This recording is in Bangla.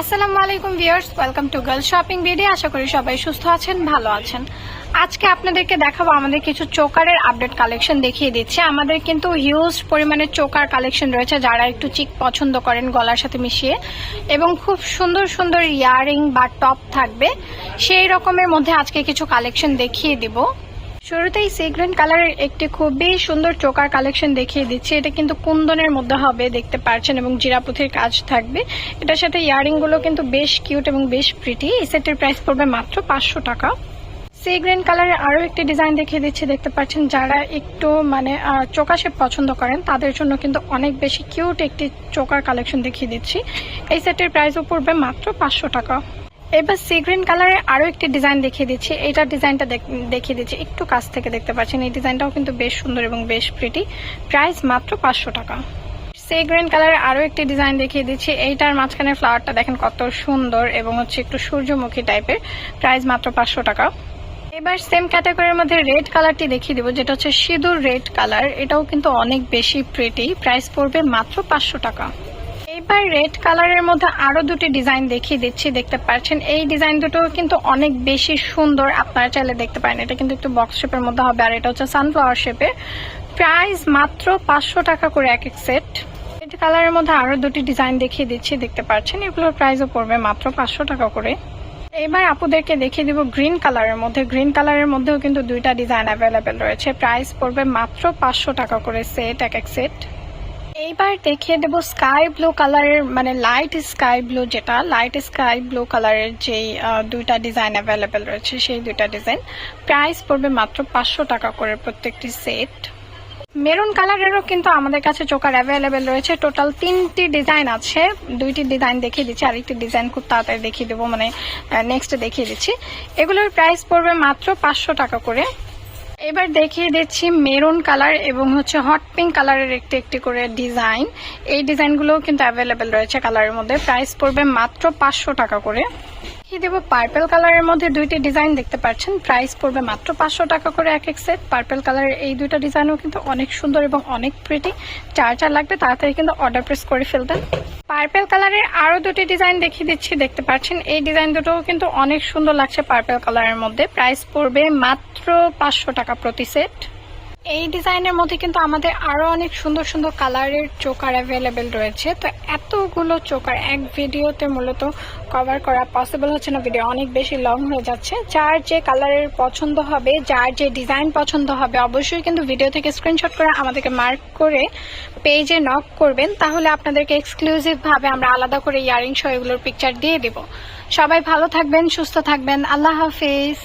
আসসালামু আলাইকুম viewers, welcome to girl shopping video. আশা করি সবাই সুস্থ আছেন, ভালো আছেন। আজকে আপনাদেরকে দেখাবো আমাদের কিছু চোকারের আপডেট কালেকশন দেখিয়ে দিচ্ছি। আমাদের কিন্তু হিউজ পরিমাণে চোকার কালেকশন রয়েছে, যারা একটু চিক পছন্দ করেন গলার সাথে মিশিয়ে। এবং খুব সুন্দর সুন্দর ইয়ারিং বা টপ থাকবে। সেই রকমের মধ্যে আজকে কিছু কালেকশন দেখিয়ে দিব। শুরুতেই সিগ্রেন কালারের একটি খুবই সুন্দর চোকার কালেকশন দেখিয়ে দিচ্ছি। এটা কিন্তু কুন্দনের মধ্যে হবে, দেখতে পারছেন, এবং জিরাপুথির কাজ থাকবে। এটার সাথে ইয়ারিংগুলো কিন্তু বেশ কিউট এবং বেশ প্রিটি এই সেটের প্রাইস পড়বে মাত্র পাঁচশো টাকা। সি গ্রিন কালারের আরও একটি ডিজাইন দেখিয়ে দিচ্ছি, দেখতে পাচ্ছেন, যারা একটু মানে চোকা শেপ পছন্দ করেন, তাদের জন্য কিন্তু অনেক বেশি কিউট একটি চোকার কালেকশন দেখিয়ে দিচ্ছি। এই সেটের প্রাইসও পড়বে মাত্র পাঁচশো টাকা। এবার সি গ্রিন কালারের আরও একটি ডিজাইন দেখিয়ে দিচ্ছি। এটা ডিজাইনটা দেখ- দেখিয়ে দিচ্ছি। একটু কাছ থেকে দেখতে পাচ্ছেন, এই ডিজাইনটাও কিন্তু বেশ সুন্দর এবং বেশ প্রিটি প্রাইস মাত্র পাঁচশো টাকা। সে গ্রিন কালারের আরও একটি ডিজাইন দেখিয়ে দিচ্ছি। এইটার মাঝখানে ফ্লাওয়ারটা দেখেন কত সুন্দর এবং হচ্ছে একটু সূর্যমুখী টাইপের প্রাইস মাত্র পাঁচশো টাকা। এবার সেম ক্যাটাগরির মধ্যে রেড কালারটি দেখিয়ে দিব, যেটা হচ্ছে সিঁদুর রেড কালার এটাও কিন্তু অনেক বেশি প্রিটি প্রাইস পড়বে মাত্র পাঁচশো টাকা। এবার রেড কালারের মধ্যে আরও দুটি ডিজাইন দেখিয়ে দিচ্ছি, দেখতে পাচ্ছেন। এই ডিজাইন দুটো কিন্তু অনেক বেশি সুন্দর, আপনারা চাইলে দেখতে পারেন। এটা কিন্তু একটু বক্স শেপের মধ্যে হবে, আর এটা হচ্ছে সানফ্লাওয়ার শেপের প্রাইস মাত্র পাঁচশো টাকা করে এক এক সেট রেড কালারের মধ্যে আরও দুটি ডিজাইন দেখিয়ে দিচ্ছি, দেখতে পাচ্ছেন। এগুলোর প্রাইসও পড়বে মাত্র পাঁচশো টাকা করে। এবার আপুদেরকে দেখিয়ে দিব গ্রিন কালারের মধ্যে। গ্রিন কালারের মধ্যেও কিন্তু দুইটা ডিজাইন অ্যাভেলেবেল রয়েছে। প্রাইস পড়বে মাত্র পাঁচশো টাকা করে সেট এক এক সেট এইবার দেখিয়ে দেব স্কাই ব্লু কালারের মানে লাইট স্কাই ব্লু যেটা লাইট স্কাই ব্লু কালারের যেই দুইটা ডিজাইন অ্যাভেলেবেল রয়েছে, সেই দুইটা ডিজাইন প্রাইস পড়বে মাত্র পাঁচশো টাকা করে প্রত্যেকটি সেট মেরুন কালারেরও কিন্তু আমাদের কাছে চোকার অ্যাভেলেবেল রয়েছে। টোটাল তিনটি ডিজাইন আছে। দুইটি ডিজাইন দেখিয়ে দিচ্ছি, আরেকটি ডিজাইন খুব তাড়াতাড়ি দেখিয়ে দেবো মানে নেক্সট দেখিয়ে দিচ্ছি। এগুলোর প্রাইস পড়বে মাত্র পাঁচশো টাকা করে। এবার দেখিয়ে দিচ্ছি মেরুন কালার এবং হচ্ছে হট পিঙ্ক কালারের একটি একটি করে ডিজাইন এই ডিজাইনগুলোও কিন্তু অ্যাভেলেবেল রয়েছে কালারের মধ্যে। প্রাইস পড়বে মাত্র পাঁচশো টাকা করে। দেখিয়ে দেবো পার্পেল কালারের মধ্যে দুইটি ডিজাইন দেখতে পাচ্ছেন। প্রাইস পড়বে মাত্র পাঁচশো টাকা করে এক এক সেট পার্পেল কালারের এই দুইটা ডিজাইনও কিন্তু অনেক সুন্দর এবং অনেক প্রিটি চার চার লাগবে তাড়াতাড়ি কিন্তু অর্ডার প্রেস করে ফেলতেন পার্পেল কালারের আরও দুটি ডিজাইন দেখিয়ে দিচ্ছি। দেখতে পাচ্ছেন, এই ডিজাইন দুটোও কিন্তু অনেক সুন্দর লাগছে পার্পেল কালারের মধ্যে। প্রাইস পড়বে মাত্র পাঁচশো টাকা প্রতি সেট এই ডিজাইনের মধ্যে কিন্তু আমাদের আরও অনেক সুন্দর সুন্দর কালারের চোকার অ্যাভেলেবেল রয়েছে। তো এতগুলো চোকার এক ভিডিওতে মূলত কভার করা পসিবল হচ্ছে না। ভিডিও অনেক বেশি লং হয়ে যাচ্ছে। যার যে কালারের পছন্দ হবে, যার যে ডিজাইন পছন্দ হবে, অবশ্যই কিন্তু ভিডিও থেকে স্ক্রিনশট করে আমাদেরকে মার্ক করে পেজে নক করবেন। তাহলে আপনাদেরকে এক্সক্লুসিভ ভাবে আমরা আলাদা করে ইয়ারিং সহ এগুলোর পিকচার দিয়ে দিব। সবাই ভালো থাকবেন, সুস্থ থাকবেন। আল্লাহ হাফিজ।